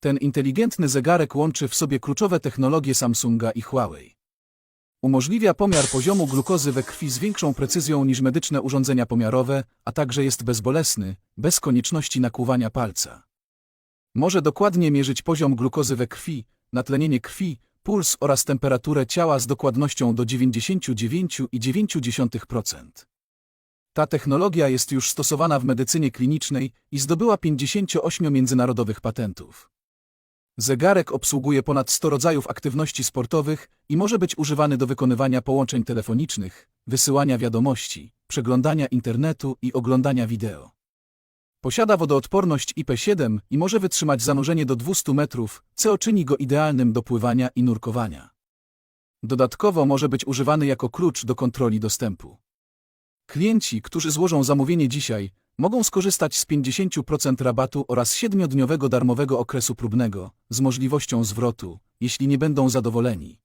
Ten inteligentny zegarek łączy w sobie kluczowe technologie Samsunga i Huawei. Umożliwia pomiar poziomu glukozy we krwi z większą precyzją niż medyczne urządzenia pomiarowe, a także jest bezbolesny, bez konieczności nakłuwania palca. Może dokładnie mierzyć poziom glukozy we krwi, natlenienie krwi, puls oraz temperaturę ciała z dokładnością do 99,9%. Ta technologia jest już stosowana w medycynie klinicznej i zdobyła 58 międzynarodowych patentów. Zegarek obsługuje ponad 100 rodzajów aktywności sportowych i może być używany do wykonywania połączeń telefonicznych, wysyłania wiadomości, przeglądania internetu i oglądania wideo. Posiada wodoodporność IP7 i może wytrzymać zanurzenie do 200 metrów, co czyni go idealnym do pływania i nurkowania. Dodatkowo może być używany jako klucz do kontroli dostępu. Klienci, którzy złożą zamówienie dzisiaj, mogą skorzystać z 50% rabatu oraz 7-dniowego darmowego okresu próbnego, z możliwością zwrotu, jeśli nie będą zadowoleni.